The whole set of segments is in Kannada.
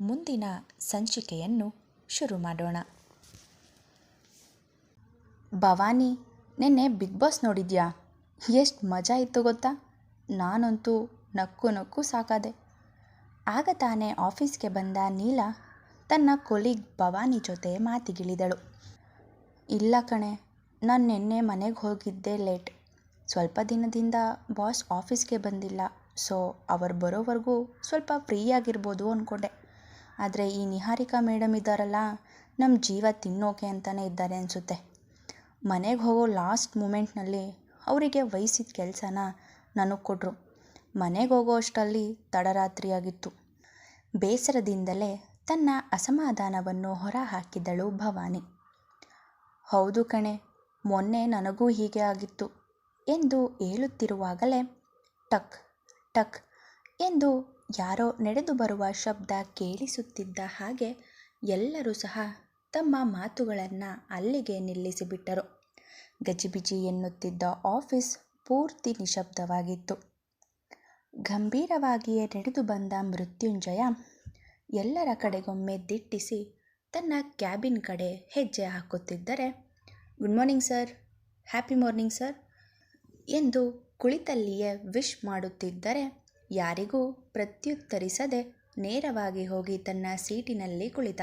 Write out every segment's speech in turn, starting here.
ಮುಂದಿನ ಸಂಚಿಕೆಯನ್ನು ಶುರು ಮಾಡೋಣ. ಭವಾನಿ, ನಿನ್ನೆ ಬಿಗ್ ಬಾಸ್ ನೋಡಿದ್ಯಾ? ಎಷ್ಟು ಮಜಾ ಇತ್ತು ಗೊತ್ತಾ? ನಾನಂತೂ ನಕ್ಕು ನಕ್ಕು ಸಾಕಾದೆ. ಆಗ ತಾನೇ ಆಫೀಸ್ಗೆ ಬಂದ ನೀಲ ತನ್ನ ಕೊಲೀಗ್ ಭವಾನಿ ಜೊತೆ ಮಾತಿಗಿಳಿದಳು. ಇಲ್ಲ ಕಣೆ, ನಾನು ನಿನ್ನೆ ಮನೆಗೆ ಹೋಗಿದ್ದೆ ಲೇಟ್. ಸ್ವಲ್ಪ ದಿನದಿಂದ ಬಾಸ್ ಆಫೀಸ್ಗೆ ಬಂದಿಲ್ಲ, ಸೊ ಅವರು ಬರೋವರೆಗೂ ಸ್ವಲ್ಪ ಫ್ರೀಯಾಗಿರ್ಬೋದು ಅಂದ್ಕೊಂಡೆ ಆದರೆ ಈ ನಿಹಾರಿಕಾ ಮೇಡಮ್ ಇದ್ದಾರಲ್ಲ ನಮ್ಮ ಜೀವ ತಿನ್ನೋಕೆ ಅಂತಲೇ ಇದ್ದಾರೆ ಅನಿಸುತ್ತೆ. ಮನೆಗೆ ಹೋಗೋ ಲಾಸ್ಟ್ ಮೂಮೆಂಟ್ನಲ್ಲಿ ಅವರಿಗೆ ವಹಿಸಿದ ಕೆಲಸನ ನನಗೆ ಕೊಟ್ಟರು ಮನೆಗೆ ಹೋಗೋ ಅಷ್ಟರಲ್ಲಿ ತಡರಾತ್ರಿಯಾಗಿತ್ತು. ಬೇಸರದಿಂದಲೇ ತನ್ನ ಅಸಮಾಧಾನವನ್ನು ಹೊರ ಹಾಕಿದಳು ಭವಾನಿ. ಹೌದು ಕಣೆ, ಮೊನ್ನೆ ನನಗೂ ಹೀಗೆ ಆಗಿತ್ತು ಎಂದು ಹೇಳುತ್ತಿರುವಾಗಲೇ ಟಕ್ ಟಕ್ ಎಂದು ಯಾರೋ ನಡೆದು ಬರುವ ಶಬ್ದ ಕೇಳಿಸುತ್ತಿದ್ದ ಹಾಗೆ ಎಲ್ಲರೂ ಸಹ ತಮ್ಮ ಮಾತುಗಳನ್ನು ಅಲ್ಲಿಗೆ ನಿಲ್ಲಿಸಿಬಿಟ್ಟರು. ಗಜಿಬಿಜಿ ಎನ್ನುತ್ತಿದ್ದ ಆಫೀಸ್ ಪೂರ್ತಿ ನಿಶಬ್ದವಾಗಿತ್ತು. ಗಂಭೀರವಾಗಿಯೇ ನಡೆದು ಬಂದ ಮೃತ್ಯುಂಜಯ ಎಲ್ಲರ ಕಡೆಗೊಮ್ಮೆ ದಿಟ್ಟಿಸಿ ತನ್ನ ಕ್ಯಾಬಿನ್ ಕಡೆ ಹೆಜ್ಜೆ ಹಾಕುತ್ತಿದ್ದರೆ, good morning sir, happy morning sir ಎಂದು ಕುಳಿತಲ್ಲಿಯೇ ವಿಶ್ ಮಾಡುತ್ತಿದ್ದರೆ ಯಾರಿಗೂ ಪ್ರತ್ಯುತ್ತರಿಸದೆ ನೇರವಾಗಿ ಹೋಗಿ ತನ್ನ ಸೀಟಿನಲ್ಲಿ ಕುಳಿತ.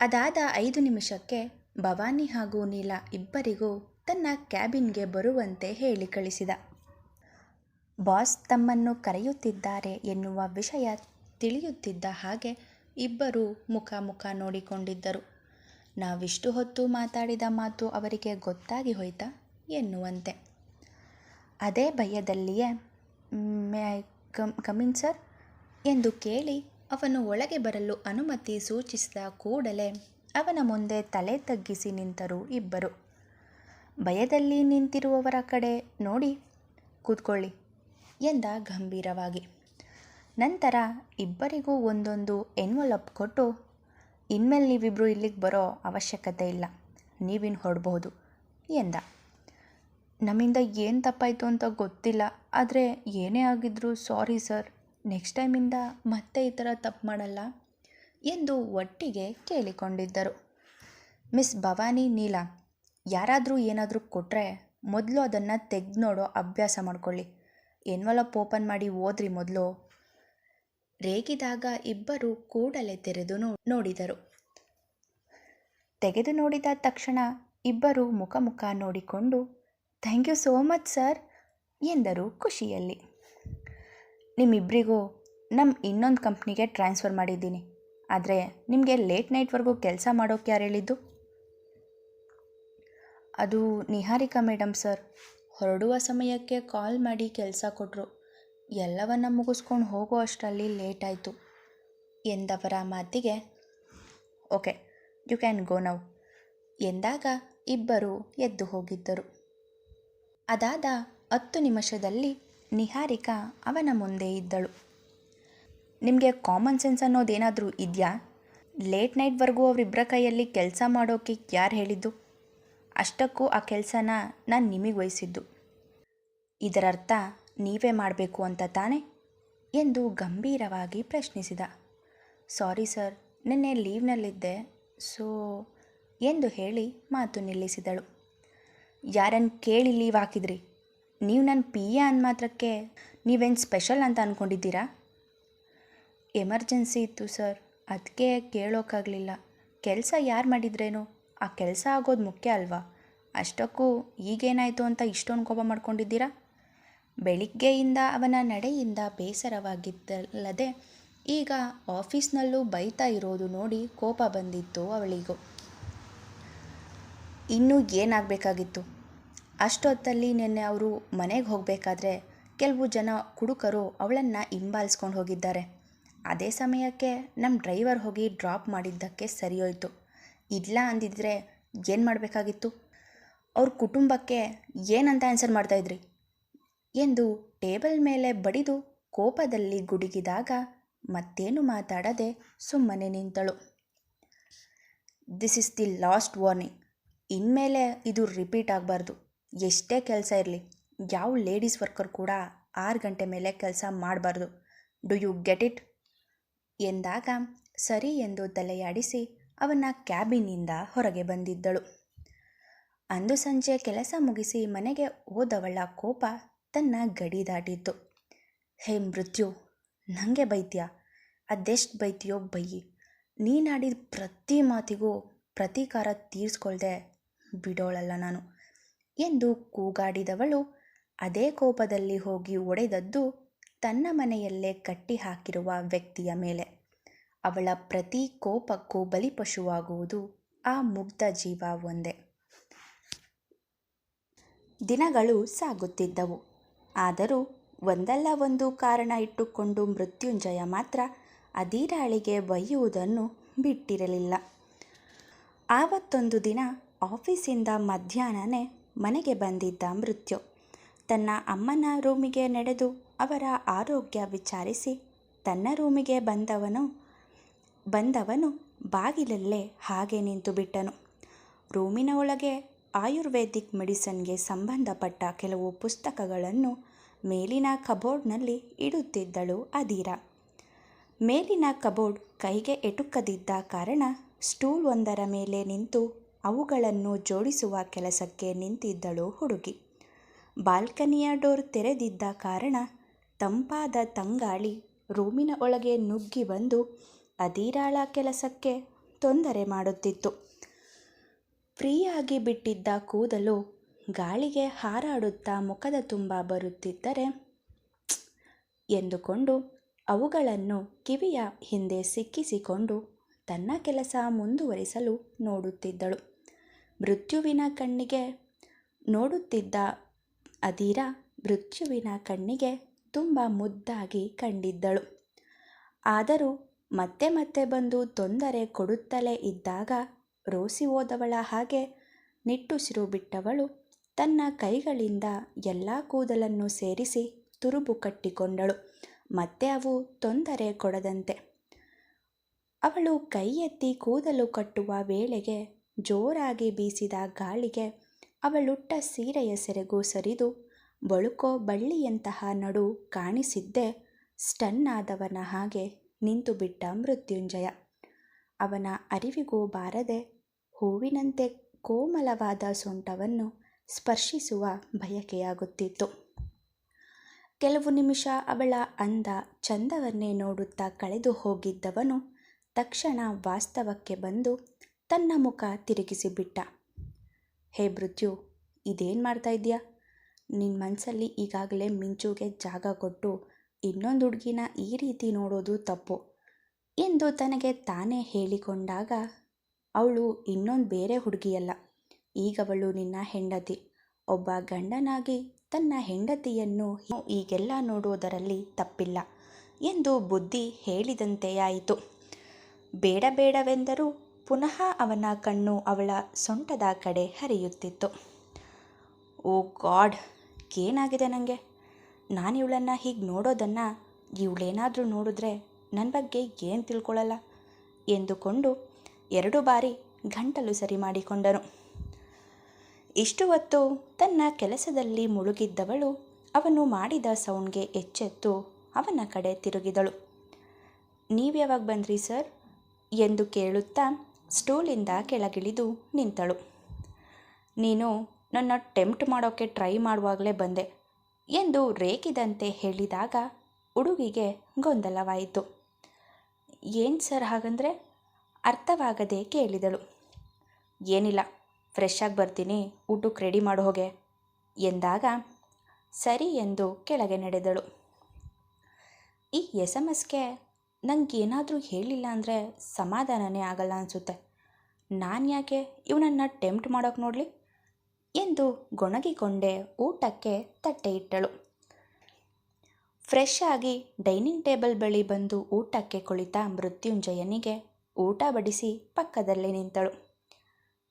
ಅದಾದ ಐದು ನಿಮಿಷಕ್ಕೆ ಭವಾನಿ ಹಾಗೂ ನೀಲ ಇಬ್ಬರಿಗೂ ತನ್ನ ಕ್ಯಾಬಿನ್ಗೆ ಬರುವಂತೆ ಹೇಳಿ ಕಳಿಸಿದ. ಬಾಸ್ ತಮ್ಮನ್ನು ಕರೆಯುತ್ತಿದ್ದಾರೆ ಎನ್ನುವ ವಿಷಯ ತಿಳಿಯುತ್ತಿದ್ದ ಹಾಗೆ ಇಬ್ಬರೂ ಮುಖ ಮುಖ ನೋಡಿಕೊಂಡಿದ್ದರು. ನಾವಿಷ್ಟು ಹೊತ್ತು ಮಾತಾಡಿದ ಮಾತು ಅವರಿಗೆ ಗೊತ್ತಾಗಿ ಹೋಯ್ತಾ? ಎನ್ನುವಂತೆ. ಅದೇ ಭಯದಲ್ಲಿಯೇ may come come in sir? ಎಂದು ಕೇಳಿ ಅವನು ಒಳಗೆ ಬರಲು ಅನುಮತಿ ಸೂಚಿಸಿದ ಕೂಡಲೇ ಅವನ ಮುಂದೆ ತಲೆ ತಗ್ಗಿಸಿ ನಿಂತರು ಇಬ್ಬರು. ಭಯದಲ್ಲಿ ನಿಂತಿರುವವರ ಕಡೆ ನೋಡಿ, ಕೂತ್ಕೊಳ್ಳಿ ಎಂದ ಗಂಭೀರವಾಗಿ. ನಂತರ ಇಬ್ಬರಿಗೂ ಒಂದೊಂದು ಎನ್ವಲಪ್ ಕೊಟ್ಟು, ಇನ್ಮೇಲೆ ನೀವಿಬ್ಬರು ಇಲ್ಲಿಗೆ ಬರೋ ಅವಶ್ಯಕತೆ ಇಲ್ಲ ನೀವಿನ್ನು ಹೊಡಬಹುದು ಎಂದ. ನಮ್ಮಿಂದ ಏನು ತಪ್ಪಾಯಿತು ಅಂತ ಗೊತ್ತಿಲ್ಲ ಆದರೆ ಏನೇ ಆಗಿದ್ರೂ ಸಾರಿ ಸರ್ ನೆಕ್ಸ್ಟ್ ಟೈಮಿಂದ ಮತ್ತೆ ಈ ಥರ ತಪ್ಪು ಮಾಡಲ್ಲ ಎಂದು ಒಟ್ಟಿಗೆ ಕೇಳಿಕೊಂಡಿದ್ದರು. ಮಿಸ್ ಭವಾನಿ ನೀಲ, ಯಾರಾದರೂ ಏನಾದರೂ ಕೊಟ್ಟರೆ ಮೊದಲು ಅದನ್ನು ತೆಗೆದು ನೋಡೋ ಅಭ್ಯಾಸ ಮಾಡ್ಕೊಳ್ಳಿ. ಎನ್ವಲಪ್ ಓಪನ್ ಮಾಡಿ ಓದ್ರಿ ಮೊದಲು. ರೇಗಿದಾಗ ಇಬ್ಬರು ಕೂಡಲೇ ತೆರೆದು ನೋಡಿದರು. ತೆಗೆದು ನೋಡಿದ ತಕ್ಷಣ ಇಬ್ಬರು ಮುಖ ಮುಖ ನೋಡಿಕೊಂಡು thank you so much sir ಎಂದರು ಖುಷಿಯಲ್ಲಿ. ನಿಮ್ಮಿಬ್ಬರಿಗೂ ನಮ್ಮ ಇನ್ನೊಂದು ಕಂಪ್ನಿಗೆ ಟ್ರಾನ್ಸ್ಫರ್ ಮಾಡಿದ್ದೀನಿ. ಆದರೆ ನಿಮಗೆ ಲೇಟ್ ನೈಟ್ವರೆಗೂ ಕೆಲಸ ಮಾಡೋಕ್ಕೆ ಯಾರು ಹೇಳಿದ್ದು? ಅದು ನಿಹಾರಿಕಾ ಮೇಡಮ್ ಸರ್. ಹೊರಡುವ ಸಮಯಕ್ಕೆ ಕಾಲ್ ಮಾಡಿ ಕೆಲಸ ಕೊಟ್ಟರು ಎಲ್ಲವನ್ನ ಮುಗಿಸ್ಕೊಂಡು ಹೋಗೋ ಅಷ್ಟರಲ್ಲಿ ಲೇಟ್ ಆಯಿತು. ಎಂದವರ ಮಾತಿಗೆ, okay, you can go now. ಎಂದಾಗ ಇಬ್ಬರು ಎದ್ದು ಹೋಗಿದ್ದರು. ಅದಾದ ಹತ್ತು ನಿಮಿಷದಲ್ಲಿ ನಿಹಾರಿಕಾ ಅವನ ಮುಂದೆ ಇದ್ದಳು. ನಿಮಗೆ ಕಾಮನ್ ಸೆನ್ಸ್ ಅನ್ನೋದೇನಾದರೂ ಇದೆಯಾ? ಲೇಟ್ ನೈಟ್ವರೆಗೂ ಅವರಿಬ್ಬರ ಕೈಯಲ್ಲಿ ಕೆಲಸ ಮಾಡೋಕೆ ಯಾರು ಹೇಳಿದ್ದು? ಅಷ್ಟಕ್ಕೂ ಆ ಕೆಲಸನ ನಾನು ನಿಮಗೆ ವಹಿಸಿದ್ದು. ಇದರರ್ಥ ನೀವೇ ಮಾಡಬೇಕು ಅಂತ ತಾನೆ? ಎಂದು ಗಂಭೀರವಾಗಿ ಪ್ರಶ್ನಿಸಿದ. ಸಾರಿ ಸರ್, ನಿನ್ನೆ ಲೀವ್ನಲ್ಲಿದ್ದೆ, ಸೋ ಎಂದು ಹೇಳಿ ಮಾತು ನಿಲ್ಲಿಸಿದಳು. ಯಾರನ್ನು ಕೇಳಿ ಲೀವ್ ಹಾಕಿದ್ರಿ? ನೀವು ನನ್ನ ಪಿ ಎ ಅಂದ ಮಾತ್ರಕ್ಕೆ ನೀವೇನು ಸ್ಪೆಷಲ್ ಅಂತ ಅಂದ್ಕೊಂಡಿದ್ದೀರಾ ಎಮರ್ಜೆನ್ಸಿ ಇತ್ತು ಸರ್. ಅದಕ್ಕೆ ಕೇಳೋಕ್ಕಾಗಲಿಲ್ಲ ಕೆಲಸ ಯಾರು ಮಾಡಿದ್ರೇನು? ಆ ಕೆಲಸ ಆಗೋದು ಮುಖ್ಯ ಅಲ್ವಾ? ಅಷ್ಟಕ್ಕೂ ಈಗೇನಾಯಿತು ಅಂತ ಇಷ್ಟೊಂದು ಕೋಪ ಮಾಡ್ಕೊಂಡಿದ್ದೀರಾ? ಬೆಳಿಗ್ಗೆಯಿಂದ ಅವನ ನಡೆಯಿಂದ ಬೇಸರವಾಗಿದ್ದಲ್ಲದೆ ಈಗ ಆಫೀಸ್ನಲ್ಲೂ ಬೈತಾ ಇರೋದು ನೋಡಿ ಕೋಪ ಬಂದಿತ್ತು ಅವಳಿಗೂ. ಇನ್ನೂ ಏನಾಗಬೇಕಾಗಿತ್ತು? ಅಷ್ಟೊತ್ತಲ್ಲಿ ನಿನ್ನೆ ಅವರು ಮನೆಗೆ ಹೋಗಬೇಕಾದ್ರೆ ಕೆಲವು ಜನ ಕುಡುಕರು ಅವಳನ್ನು ಹಿಂಬಾಲಿಸ್ಕೊಂಡು ಹೋಗಿದ್ದಾರೆ. ಅದೇ ಸಮಯಕ್ಕೆ ನಮ್ಮ ಡ್ರೈವರ್ ಹೋಗಿ ಡ್ರಾಪ್ ಮಾಡಿದ್ದಕ್ಕೆ ಸರಿಯೋಯ್ತು. ಇಲ್ಲ ಅಂದಿದ್ರೆ ಏನು ಮಾಡಬೇಕಾಗಿತ್ತು? ಅವ್ರ ಕುಟುಂಬಕ್ಕೆ ಏನಂತ ಆನ್ಸರ್ ಮಾಡ್ತಾಯಿದ್ರಿ ಎಂದು ಟೇಬಲ್ ಮೇಲೆ ಬಡಿದು ಕೋಪದಲ್ಲಿ ಗುಡುಗಿದಾಗ ಮತ್ತೇನು ಮಾತಾಡದೆ ಸುಮ್ಮನೆ ನಿಂತಳು. This is the last warning ಇನ್ಮೇಲೆ ಇದು ರಿಪೀಟ್ ಆಗಬಾರ್ದು. ಎಷ್ಟೇ ಕೆಲಸ ಇರಲಿ, ಯಾವ ಲೇಡೀಸ್ ವರ್ಕರ್ ಕೂಡ ಆರು ಗಂಟೆ ಮೇಲೆ ಕೆಲಸ ಮಾಡಬಾರ್ದು. ಡು ಯು ಗೆಟ್ ಇಟ್ ಎಂದಾಗ ಸರಿ ಎಂದು ತಲೆಯಾಡಿಸಿ ಅವನ ಕ್ಯಾಬಿನಿಂದ ಹೊರಗೆ ಬಂದಿದ್ದಳು. ಅಂದು ಸಂಜೆ ಕೆಲಸ ಮುಗಿಸಿ ಮನೆಗೆ ಹೋದವಳ ಕೋಪ ತನ್ನ ಗಡಿ ದಾಟಿತ್ತು. ಹೇ ಮೃತ್ಯು ನನಗೆ ಬೈತ್ಯ? ಅದೆಷ್ಟು ಬೈತೀಯೋ ಬೈಯಿ. ನೀನಾಡಿದ ಪ್ರತಿ ಮಾತಿಗೂ ಪ್ರತೀಕಾರ ತೀರಿಸ್ಕೊಳ್ದೆ ಬಿಡೋಳಲ್ಲ ನಾನು. ಎಂದು ಕೂಗಾಡಿದವಳು. ಅದೇ ಕೋಪದಲ್ಲಿ ಹೋಗಿ ಒಡೆದದ್ದು ತನ್ನ ಮನೆಯಲ್ಲೇ ಕಟ್ಟಿ ಹಾಕಿರುವ ವ್ಯಕ್ತಿಯ ಮೇಲೆ. ಅವಳ ಪ್ರತಿ ಕೋಪಕ್ಕೂ ಬಲಿಪಶುವಾಗುವುದು ಆ ಮುಗ್ಧ ಜೀವ ಒಂದೇ. ದಿನಗಳು ಸಾಗುತ್ತಿದ್ದವು. ಆದರೂ ಒಂದಲ್ಲ ಒಂದು ಕಾರಣ ಇಟ್ಟುಕೊಂಡು ಮೃತ್ಯುಂಜಯ ಮಾತ್ರ ಅಧೀರಾಳಿಗೆ ಬೈಯುವುದನ್ನು ಬಿಟ್ಟಿರಲಿಲ್ಲ. ಆವತ್ತೊಂದು ದಿನ ಆಫೀಸಿಂದ ಮಧ್ಯಾಹ್ನನೇ ಮನೆಗೆ ಬಂದಿದ್ದ ಮೃತ್ಯು. ತನ್ನ ಅಮ್ಮನ ರೂಮಿಗೆ ನಡೆದು ಅವರ ಆರೋಗ್ಯ ವಿಚಾರಿಸಿ ತನ್ನ ರೂಮಿಗೆ ಬಂದವನು ಬಂದವನು ಬಾಗಿಲಲ್ಲೇ ಹಾಗೆ ನಿಂತು ಬಿಟ್ಟನು. ರೂಮಿನ ಒಳಗೆ ಆಯುರ್ವೇದಿಕ್ ಮೆಡಿಸನ್ಗೆ ಸಂಬಂಧಪಟ್ಟ ಕೆಲವು ಪುಸ್ತಕಗಳನ್ನು ಮೇಲಿನ ಕಬೋರ್ಡ್ನಲ್ಲಿ ಇಡುತ್ತಿದ್ದಳು ಅದೀರ ಮೇಲಿನ ಕಬೋರ್ಡ್ ಕೈಗೆ ಎಟುಕದಿದ್ದ ಕಾರಣ ಸ್ಟೂಲ್ ಒಂದರ ಮೇಲೆ ನಿಂತು ಅವುಗಳನ್ನು ಜೋಡಿಸುವ ಕೆಲಸಕ್ಕೆ ನಿಂತಿದ್ದಳು ಹುಡುಗಿ. ಬಾಲ್ಕನಿಯ ಡೋರ್ ತೆರೆದಿದ್ದ ಕಾರಣ ತಂಪಾದ ತಂಗಾಳಿ ರೂಮಿನ ಒಳಗೆ ನುಗ್ಗಿ ಬಂದು ಅದಿರಾಳ ಕೆಲಸಕ್ಕೆ ತೊಂದರೆ ಮಾಡುತ್ತಿತ್ತು. ಫ್ರೀಯಾಗಿ ಬಿಟ್ಟಿದ್ದ ಕೂದಲು ಗಾಳಿಗೆ ಹಾರಾಡುತ್ತಾ ಮುಖದ ತುಂಬ ಬರುತ್ತಿದ್ದರೆ ಎಂದುಕೊಂಡು ಅವುಗಳನ್ನು ಕಿವಿಯ ಹಿಂದೆ ಸಿಕ್ಕಿಸಿಕೊಂಡು ತನ್ನ ಕೆಲಸ ಮುಂದುವರಿಸಲು ನೋಡುತ್ತಿದ್ದಳು. ಮೃತ್ಯುವಿನ ಕಣ್ಣಿಗೆ ನೋಡುತ್ತಿದ್ದ ಅದೀರ ಮೃತ್ಯುವಿನ ಕಣ್ಣಿಗೆ ತುಂಬ ಮುದ್ದಾಗಿ ಕಂಡಿದ್ದಳು. ಆದರೂ ಮತ್ತೆ ಮತ್ತೆ ಬಂದು ತೊಂದರೆ ಕೊಡುತ್ತಲೇ ಇದ್ದಾಗ ರೋಸಿ ಹೋದವಳ ಹಾಗೆ ನಿಟ್ಟುಸಿರು ಬಿಟ್ಟವಳು. ತನ್ನ ಕೈಗಳಿಂದ ಎಲ್ಲ ಕೂದಲನ್ನು ಸೇರಿಸಿ ತುರುಬು ಕಟ್ಟಿಕೊಂಡಳು. ಮತ್ತೆ ಅವು ತೊಂದರೆ ಕೊಡದಂತೆ. ಅವಳು ಕೈ ಎತ್ತಿ ಕೂದಲು ಕಟ್ಟುವ ವೇಳೆಗೆ ಜೋರಾಗಿ ಬೀಸಿದ ಗಾಳಿಗೆ ಅವಳುಟ್ಟ ಸೀರೆಯ ಸೆರಗು ಸರಿದು ಬಳುಕೋ ಬಳ್ಳಿಯಂತಹ ನಡು ಕಾಣಿಸಿದ್ದೇ ಸ್ಟನ್ನಾದವನ ಹಾಗೆ ನಿಂತುಬಿಟ್ಟ ಮೃತ್ಯುಂಜಯ. ಅವನ ಅರಿವಿಗೂ ಬಾರದೆ ಹೂವಿನಂತೆ ಕೋಮಲವಾದ ಸೊಂಟವನ್ನು ಸ್ಪರ್ಶಿಸುವ ಬಯಕೆಯಾಗುತ್ತಿತ್ತು. ಕೆಲವು ನಿಮಿಷ ಅವಳ ಅಂದ ಚಂದವನ್ನೇ ನೋಡುತ್ತಾ ಕಳೆದು ಹೋಗಿದ್ದವನು ತಕ್ಷಣ ವಾಸ್ತವಕ್ಕೆ ಬಂದು ತನ್ನ ಮುಖ ತಿರುಗಿಸಿಬಿಟ್ಟ ಹೇ ಮೃತ್ಯು, ಇದೇನು ಮಾಡ್ತಾ ಇದೆಯಾ ನಿನ್ನ ಮನಸ್ಸಲ್ಲಿ ಈಗಾಗಲೇ ಮಿಂಚುಗೆ ಜಾಗ ಕೊಟ್ಟು ಇನ್ನೊಂದು ಹುಡುಗಿನ ಈ ರೀತಿ ನೋಡೋದು ತಪ್ಪು ಎಂದು ತನಗೆ ತಾನೇ ಹೇಳಿಕೊಂಡಾಗ ಅವಳು ಇನ್ನೊಂದು ಬೇರೆ ಹುಡುಗಿಯಲ್ಲ. ಈಗವಳು ನಿನ್ನ ಹೆಂಡತಿ. ಒಬ್ಬ ಗಂಡನಾಗಿ ತನ್ನ ಹೆಂಡತಿಯನ್ನು ಈಗೆಲ್ಲ ನೋಡೋದರಲ್ಲಿ ತಪ್ಪಿಲ್ಲ ಎಂದು ಬುದ್ಧಿ ಹೇಳಿದಂತೆಯಾಯಿತು. ಬೇಡ ಬೇಡವೆಂದರೂ ಪುನಃ ಅವನ ಕಣ್ಣು ಅವಳ ಸೊಂಟದ ಕಡೆ ಹರಿಯುತ್ತಿತ್ತು. ಓ ಗಾಡ್, ಏನಾಗಿದೆ ನನಗೆ ನಾನು ಇವಳನ್ನು ಹೀಗೆ ನೋಡೋದನ್ನು ಇವಳೇನಾದರೂ ನೋಡಿದ್ರೆ ನನ್ನ ಬಗ್ಗೆ ಏನು ತಿಳ್ಕೊಳ್ಳಲ್ಲ ಎಂದುಕೊಂಡು ಎರಡು ಬಾರಿ ಗಂಟಲು ಸರಿ ಮಾಡಿಕೊಂಡನು. ಇಷ್ಟು ಹೊತ್ತು ತನ್ನ ಕೆಲಸದಲ್ಲಿ ಮುಳುಗಿದ್ದವಳು ಅವನು ಮಾಡಿದ ಸೌಂಡ್ಗೆ ಎಚ್ಚೆತ್ತು ಅವನ ಕಡೆ ತಿರುಗಿದಳು. ನೀವು ಯಾವಾಗ ಬಂದ್ರಿ ಸರ್? ಎಂದು ಕೇಳುತ್ತಾ ಸ್ಟೂಲಿಂದ ಕೆಳಗಿಳಿದು ನಿಂತಳು. ನೀನು ನನ್ನ ಟೆಂಪ್ಟ್ ಮಾಡೋಕ್ಕೆ ಟ್ರೈ ಮಾಡುವಾಗಲೇ ಬಂದೆ ಎಂದು ರೇಕಿದಂತೆ ಹೇಳಿದಾಗ ಹುಡುಗಿಗೆ ಗೊಂದಲವಾಯಿತು. ಏನು ಸರ್ ಹಾಗಂದರೆ? ಅರ್ಥವಾಗದೆ ಕೇಳಿದಳು. ಏನಿಲ್ಲ, ಫ್ರೆಶ್ ಆಗಿ ಬರ್ತೀನಿ, ಊಟಕ್ಕೆ ರೆಡಿ ಮಾಡು ಹೋಗೆ ಎಂದಾಗ ಸರಿ ಎಂದು ಕೆಳಗೆ ನಡೆದಳು. ಈ ಎಸ್ ಎಂ ಎಸ್ಗೆ ನನಗೇನಾದರೂ ಹೇಳಿಲ್ಲ ಅಂದರೆ ಸಮಾಧಾನನೇ ಆಗಲ್ಲ ಅನಿಸುತ್ತೆ. ನಾನು ಯಾಕೆ ಇವನನ್ನು ಟೆಂಪ್ಟ್ ಮಾಡೋಕೆ ನೋಡಲಿ? ಎಂದು ಗೊಣಗಿಕೊಂಡೆ ಊಟಕ್ಕೆ ತಟ್ಟೆ ಇಟ್ಟಳು. ಫ್ರೆಶ್ ಆಗಿ ಡೈನಿಂಗ್ ಟೇಬಲ್ ಬಳಿ ಬಂದು ಊಟಕ್ಕೆ ಕುಳಿತ ಮೃತ್ಯುಂಜಯನಿಗೆ ಊಟ ಬಡಿಸಿ ಪಕ್ಕದಲ್ಲೇ ನಿಂತಳು.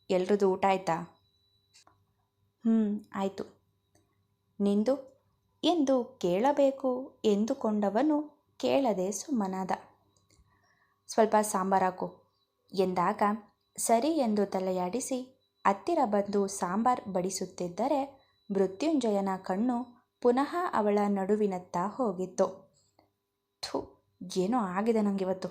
ಎಲ್ರದ್ದು ಊಟ ಆಯ್ತಾ? ಹ್ಞೂ ಆಯಿತು. ನಿಂದು? ಎಂದು ಕೇಳಬೇಕು ಎಂದುಕೊಂಡವನು ಕೇಳದೆ ಸುಮ್ಮನಾದ. ಸ್ವಲ್ಪ ಸಾಂಬಾರಾಕು. ಎಂದಾಗ, ಸರಿ ಎಂದು ತಲೆಯಾಡಿಸಿ, ಹತ್ತಿರ ಬಂದು ಸಾಂಬಾರ್ ಬಡಿಸುತ್ತಿದ್ದರೆ ಮೃತ್ಯುಂಜಯನ ಕಣ್ಣು ಪುನಃ ಅವಳ ನಡುವಿನತ್ತ ಹೋಗಿತ್ತು. ಥು, ಏನೋ ಆಗಿದೆ ನನಗಿವತ್ತು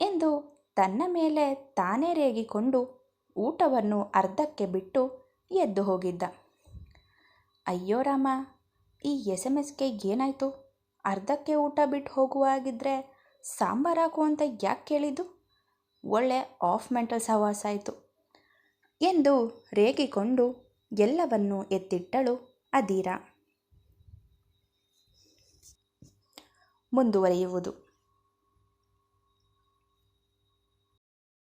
ಎಂದು ತನ್ನ ಮೇಲೆ ತಾನೇ ರೇಗಿಕೊಂಡು ಊಟವನ್ನು ಅರ್ಧಕ್ಕೆ ಬಿಟ್ಟು ಎದ್ದು ಹೋಗಿದ್ದ. ಅಯ್ಯೋ ರಾಮ, ಈ ಎಸ್ ಎಂ ಎಸ್ಗೆ ಏನಾಯಿತು? ಅರ್ಧಕ್ಕೆ ಊಟ ಬಿಟ್ಟು ಹೋಗುವಾಗಿದ್ದರೆ ಸಾಂಬಾರು ಹಾಕು ಅಂತ ಯಾಕೆ ಕೇಳಿದ್ದು? ಒಳ್ಳೆ ಆಫ್ ಮೆಂಟಲ್ ಸಹವಾಸ ಆಯಿತು. ಎಂದು ರೇಗಿಕೊಂಡು ಎಲ್ಲವನ್ನೂ ಎತ್ತಿಟ್ಟಳು ಅದೀರ ಮುಂದುವರಿಯುವುದು.